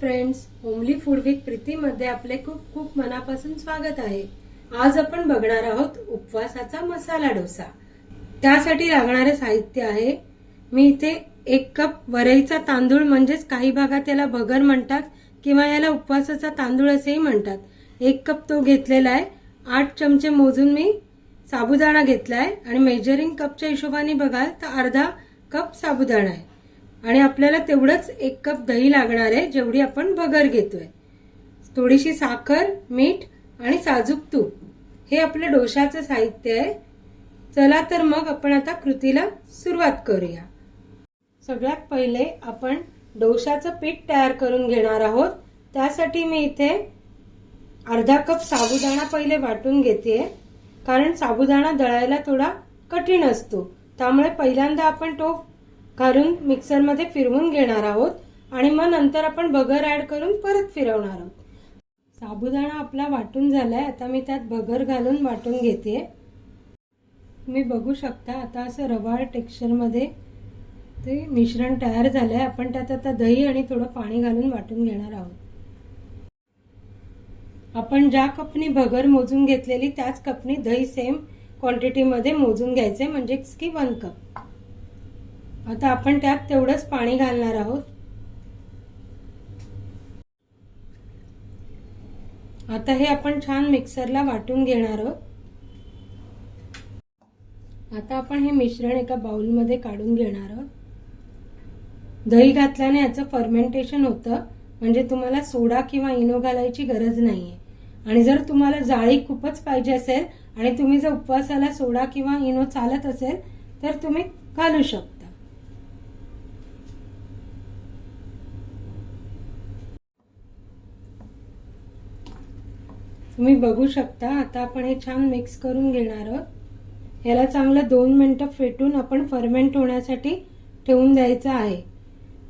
Friends homely food with प्रीतीमध्ये आपले खूप खूप मनापासून स्वागत आहे. आज आपण बघणार आहोत उपवासाचा मसाला डोसा. त्यासाठी लागणारे साहित्य आहे. मी इथे एक कप वरईचा तांदूळ म्हणजेच काही भागात याला भगर म्हणतात किंवा याला उपवासाचा तांदूळ असेही म्हणतात. एक कप तो घेतलेला आहे. आठ चमचे मोजून मी साबुदाणा घेतला आहे आणि मेजरिंग कपच्या हिशोबाने बघाल तर अर्धा कप साबुदाणा आहे. आणि आपल्याला तेवढंच एक कप दही लागणार आहे जेवढी आपण भगर घेतोय. थोडीशी साखर मीठ आणि साजूक तूप. हे आपलं डोशाचं साहित्य आहे. चला तर मग आपण आता कृतीला सुरुवात करूया. सगळ्यात पहिले आपण डोशाचं पीठ तयार करून घेणार आहोत. त्यासाठी मी इथे अर्धा कप साबुदाणा पहिले वाटून घेते. कारण साबुदाणा दळायला थोडा कठीण असतो. त्यामुळे पहिल्यांदा आपण तो घालून मिक्सरमध्ये फिरवून घेणार आहोत आणि मग नंतर आपण बगर ऍड करून परत फिरवणार आहोत. साबुदाणा आपला वाटून झालाय. आता मी त्यात बगर घालून वाटून घेते. तुम्ही बघू शकता आता असं रवाळ टेक्स्चरमध्ये ते मिश्रण तयार झालंय. आपण त्यात आता दही आणि थोडं पाणी घालून वाटून घेणार आहोत. आपण ज्या कपनी भगर मोजून घेतलेली त्याच कपनी दही सेम क्वांटिटीमध्ये मोजून घ्यायचे म्हणजेच की वन कप आता आपण त्यात तेवढंच पाणी घालणार आहोत. आता हे आपण छान मिक्सरला वाटून घेणार आहोत. आता आपण हे मिश्रण एका बाउलमध्ये काढून घेणार आहोत. दही घातल्याने याचं फर्मेंटेशन होतं. म्हणजे तुम्हाला सोडा किंवा इनो घालायची गरज नाहीये. आणि जर तुम्हाला जाळी खूपच पाहिजे असेल आणि तुम्ही जर उपवासाला सोडा किंवा इनो चालत असेल तर तुम्ही घालू शकता. तुम्ही बघू शकता आता आपण हे छान मिक्स करून घेणार आहोत. याला चांगलं दोन मिनटं फेटून आपण फर्मेंट होण्यासाठी ठेवून द्यायचं आहे.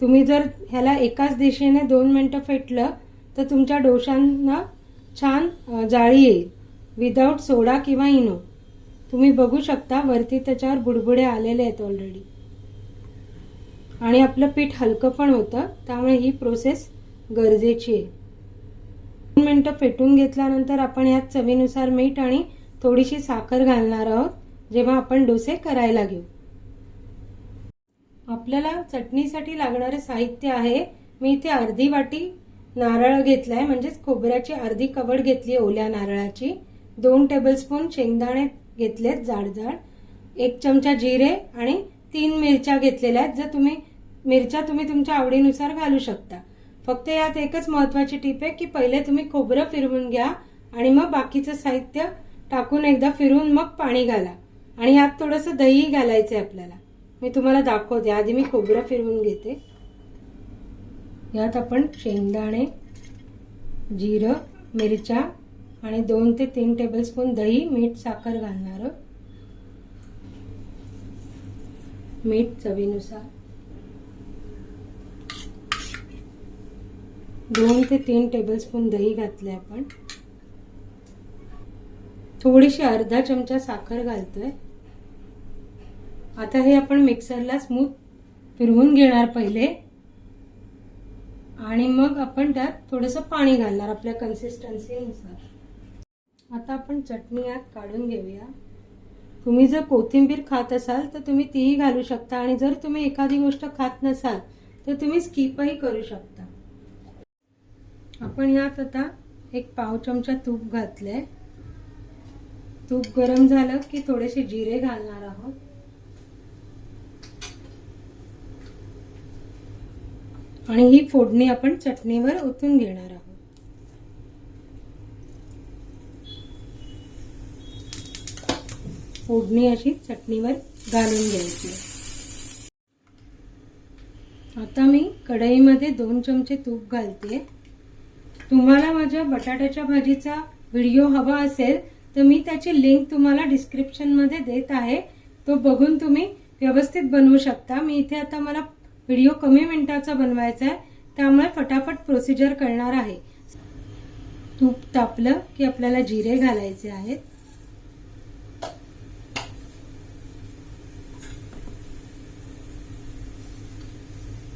तुम्ही जर ह्याला एकाच दिशेने दोन मिनटं फेटलं तर तुमच्या डोशांना छान जाळी येईल. विदाऊट सोडा किंवा इनो. तुम्ही बघू शकता वरती त्याच्यावर बुडबुडे आलेले आहेत ऑलरेडी आणि आपलं पीठ हलकं पण होतं त्यामुळे ही प्रोसेस गरजेची आहे. दोन मिनटं फेटून घेतल्यानंतर आपण यात चवीनुसार मीठ आणि थोडीशी साखर घालणार आहोत. जेव्हा आपण डोसे करायला घेऊ. आपल्याला चटणीसाठी लागणारे साहित्य आहे. मी इथे अर्धी वाटी नारळ घेतलाय. म्हणजेच खोबऱ्याची अर्धी कवड घेतली ओल्या नारळाची. दोन टेबलस्पून शेंगदाणे घेतलेत जाड जाड एक चमचा जिरे आणि तीन मिरच्या घेतलेल्या आहेत. जर तुम्ही मिरच्या तुम्ही तुमच्या आवडीनुसार घालू शकता. फक्त यात एकच महत्वाची टीप आहे की पहिले तुम्ही खोबरं फिरवून घ्या आणि मग बाकीचं साहित्य टाकून एकदा फिरवून मग पाणी घाला. आणि यात थोडंसं दही घालायचं आहे आपल्याला. मी तुम्हाला दाखवते. आधी मी खोबरं फिरवून घेते. यात आपण शेंगदाणे जिरं मिरच्या आणि दोन ते तीन टेबलस्पून दही मीठ साखर घालणार मीठ चवीनुसार. दोन ते तीन टेबलस्पून दही घातले आपण. थोडीशी अर्धा चमचा साखर घालतोय. आता हे आपण मिक्सरला स्मूथ फिरवून घेणार पहिले. आणि मग आपण त्यात थोडंसं पाणी घालणार आपल्या कन्सिस्टन्सीनुसार आता आपण चटणी यात काढून घेऊया. तुम्ही जर कोथिंबीर खात असाल तर तुम्ही तीही घालू शकता. आणि जर तुम्ही एखादी गोष्ट खात नसाल तर तुम्ही स्किपही करू शकता. आपण यात आता एक पाव चमचा तूप घातलंय. तूप गरम झालं की थोडेसे जिरे घालणार आहोत. आणि ही फोडणी आपण चटणीवर ओतून घेणार आहोत. फोडणी अशी चटणीवर घालून घ्यायची. आता मी कढईमध्ये दोन चमचे तूप घालते. तुम्हाला माझ्या बटाट्याच्या भाजीचा व्हिडिओ हवा असेल तर मी त्याची लिंक तुम्हाला डिस्क्रिप्शनमध्ये देत आहे. तो बघून तुम्ही व्यवस्थित बनवू शकता. मी इथे आता मला व्हिडिओ कमी मिनिटाचा बनवायचा आहे त्यामुळे फटाफट प्रोसिजर करणार आहे. तूप तापलं की आपल्याला जिरे घालायचे आहेत.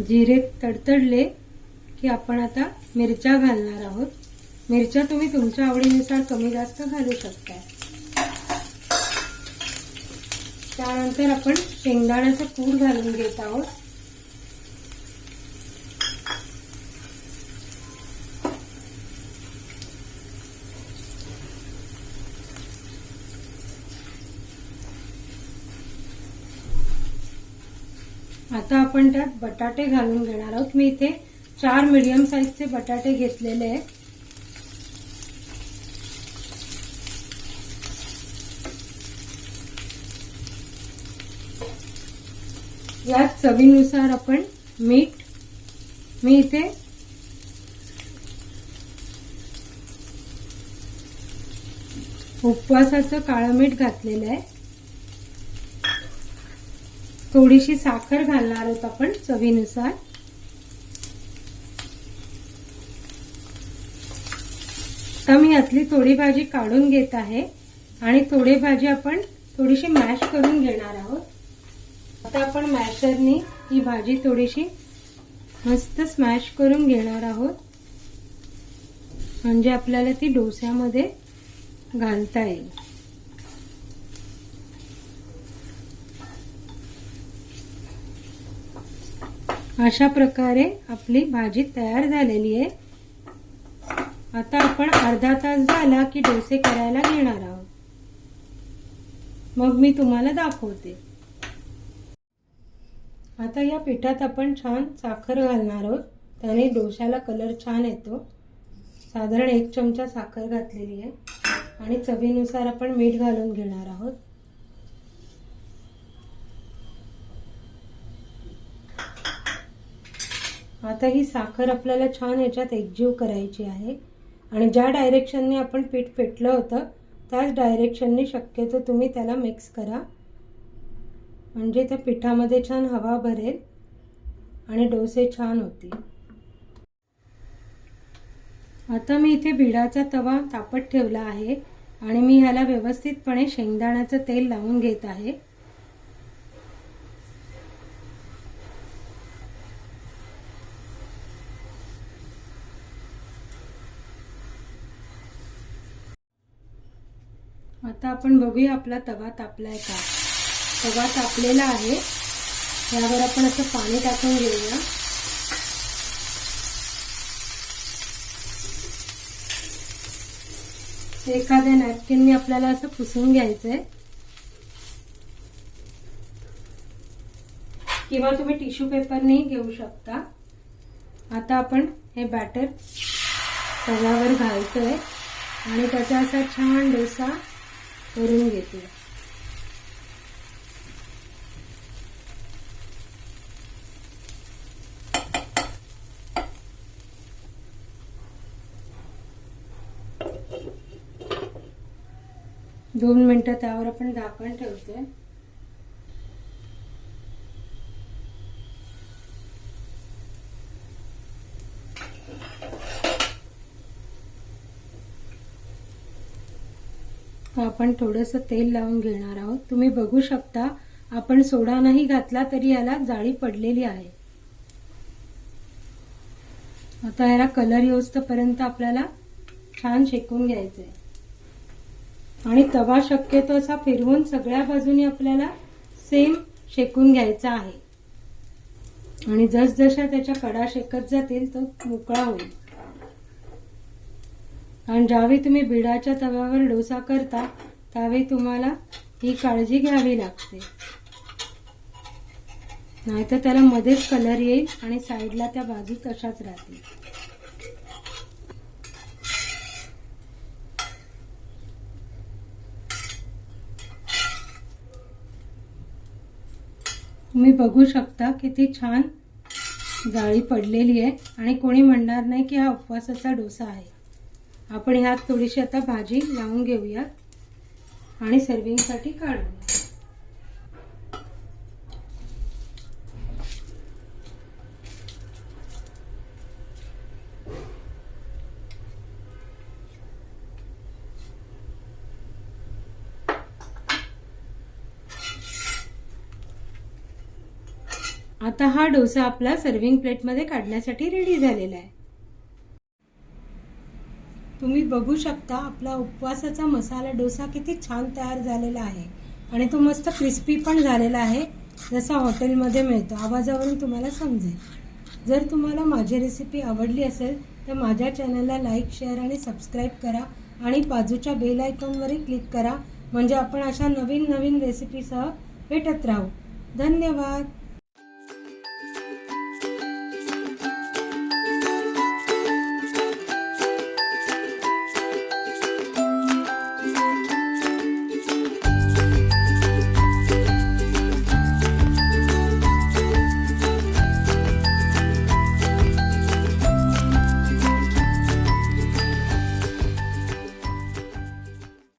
जिरे तडतडले की आपण आता मिरच्या घालणार आहोत. मिरच्या तुम्ही तुमच्या आवडीनुसार कमी जास्त घालू शकता त्यानंतर आपण शेंगदाण्याचं कूट घालून घेत आहोत. आता आपण त्यात बटाटे घालून घेणार आहोत. मी इथे चार मीडियम साईजचे बटाटे घेतलेले आहेत. यात चवीनुसार आपण मीठ मी इथे उपवासाचं काळं मीठ घातलेलं आहे. थोडीशी साखर घालणार आहोत आपण चवीनुसार. आता मी यातली थोडी भाजी काढून घेत आहे. आणि थोडी भाजी आपण थोडीशी मॅश करून घेणार आहोत. आता आपण मॅशरनी ही भाजी थोडीशी मस्त स्मॅश करून घेणार आहोत. म्हणजे आपल्याला ती डोस्यामध्ये घालता येईल. अशा प्रकारे आपली भाजी तयार झालेली आहे. आता आपण अर्धा तास झाला की डोसे करायला घेणार आहोत. मग मी तुम्हाला दाखवते. आता या पिठात आपण छान साखर घालणार आहोत. त्याने डोश्याला कलर छान येतो. साधारण एक चमचा साखर घातलेली आहे. आणि चवीनुसार आपण मीठ घालून घेणार आहोत. आता ही साखर आपल्याला छान याच्यात एकजीव करायची आहे. आणि ज्या डायरेक्शनने आपण पीठ फेटलं होतं त्याच डायरेक्शनने शक्यतो तुम्ही त्याला मिक्स करा. म्हणजे त्या पिठामध्ये छान हवा भरेल आणि डोसे छान होतील. आता मी इथे बिडाचा तवा तापत ठेवला आहे आणि मी ह्याला व्यवस्थितपणे शेंगदाण्याचं तेल लावून घेत आहे. आता आपण बघूया आपला तवा तापलाय का? तवा तापलेला आहे. यावर आपण असं पाणी टाकून घेऊया. एखाद्या नॅपकिनने आपल्याला असं पुसून घ्यायचंय. किंवा तुम्ही टिश्यू पेपरनेही घेऊ शकता. आता आपण हे बॅटर तव्यावर घालतोय. आणि त्याचा असा छान डोसा करून घेते. दोन मिनटं त्यावर आपण झाकण तर आपण थोडंसं तेल लावून घेणार आहोत. तुम्ही बघू शकता आपण सोडा नाही घातला तरी याला जाळी पडलेली आहे. आता याला कलर येऊस्तपर्यंत आपल्याला छान शेकून घ्यायचंय. आणि तवा शक्यतो असा फिरवून सगळ्या बाजूनी आपल्याला सेम शेकून घ्यायचा आहे. आणि जसजशा त्याच्या कडा शेकत जातील तो मोकळा होईल. आणि ज्यावेळी तुम्ही बिडाच्या तव्यावर डोसा करता त्यावेळी तुम्हाला ही काळजी घ्यावी लागते. नाहीतर त्याला मध्येच कलर येईल आणि साईडला त्या बाजू तशाच राहतील. तुम्ही बघू शकता किती छान जाळी पडलेली आहे आणि कोणी म्हणणार नाही की हा उपवासाचा डोसा आहे. आपण ह्यात थोडीशी आता भाजी लावून घेऊयात आणि सर्विंगसाठी काढूया आता हा डोसा आपला सर्विंग प्लेटमध्ये काढण्यासाठी रेडी झालेला आहे. तुम्ही बघू शकता आपला उपवासाचा मसाला डोसा किती छान तयार झालेला आहे. आणि तो मस्त क्रिस्पी पण झालेला आहे. जसा हॉटेलमध्ये मिळतो. आवाजावरून तुम्हाला समजेल. जर तुम्हाला माझी रेसिपी आवडली असेल तर माझ्या चॅनलला लाईक शेअर आणि सबस्क्राईब करा. आणि बाजूच्या बेल आयकॉनवरही क्लिक करा. म्हणजे आपण अशा नवीन नवीन रेसिपीसह भेटत राहू. धन्यवाद.